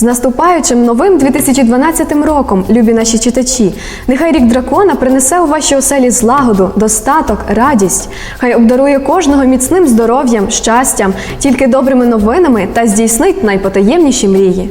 З наступаючим новим 2012 роком, любі наші читачі, нехай рік дракона принесе у ваші оселі злагоду, достаток, радість. Хай обдарує кожного міцним здоров'ям, щастям, тільки добрими новинами та здійснить найпотаємніші мрії.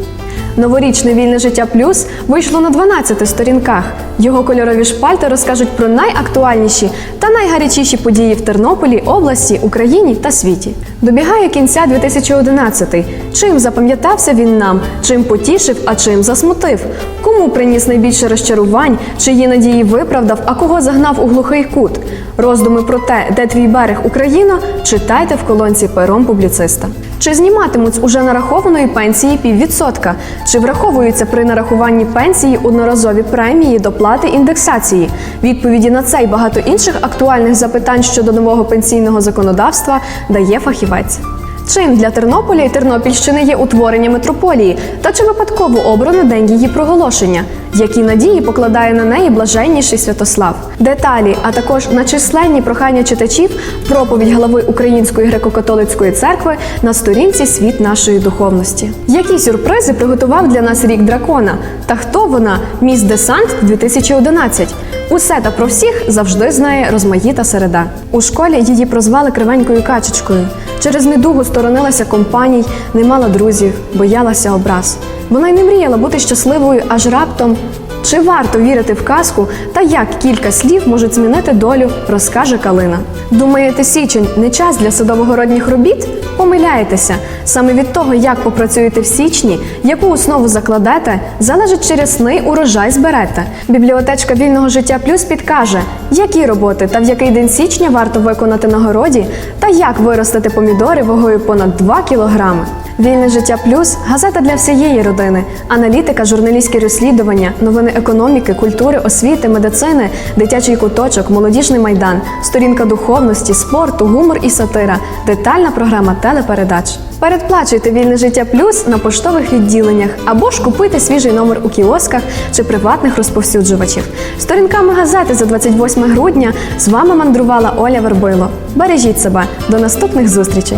Новорічне вільне життя плюс вийшло на 12 сторінках. Його кольорові шпальти розкажуть про найактуальніші та найгарячіші події в Тернополі, області, Україні та світі. Добігає кінця 2011. Чим запам'ятався він нам, чим потішив, а чим засмутив? Кому приніс найбільше розчарувань, чиї надії виправдав, а кого загнав у глухий кут? Роздуми про те, де твій берег Україна, читайте в колонці пером публіциста. Чи зніматимуть уже нарахованої пенсії піввідсотка? Чи враховуються при нарахуванні пенсії одноразові премії, доплати, індексації? Відповіді на це і багато інших актуальних запитань щодо нового пенсійного законодавства дає фахівець. Чим для Тернополя і Тернопільщини є утворення метрополії? Та чи випадково обрано день її проголошення? Які надії покладає на неї блаженніший Святослав? Деталі, а також на численні прохання читачів проповідь глави Української греко-католицької церкви на сторінці Світ нашої духовності. Які сюрпризи приготував для нас рік дракона? Та хто вона? Міс Десант 2011? Усе та про всіх завжди знає розмаїта середа. У школі її прозвали кривенькою качечкою. Через недугу сторонилася компаній, не мала друзів, боялася образ. Вона й не мріяла бути щасливою, аж раптом. Чи варто вірити в казку та як кілька слів можуть змінити долю, розкаже Калина. Думаєте, січень не час для садово-городніх робіт? Помиляєтеся. Саме від того, як попрацюєте в січні, яку основу закладете, залежить чи рясний урожай зберете. Бібліотечка вільного життя плюс підкаже, які роботи та в який день січня варто виконати на городі, та як виростити помідори вагою понад 2 кілограми. Вільне життя плюс газета для всієї родини, аналітика, журналістські розслідування, новини економіки, культури, освіти, медицини, дитячий куточок, молодіжний майдан, сторінка духовності, спорту, гумор і сатира, детальна програма телепередач. Передплачуйте вільне життя плюс на поштових відділеннях або ж купуйте свіжий номер у кіосках чи приватних розповсюджувачів. Сторінками газети за 28 грудня з вами мандрувала Оля Вербило. Бережіть себе до наступних зустрічей!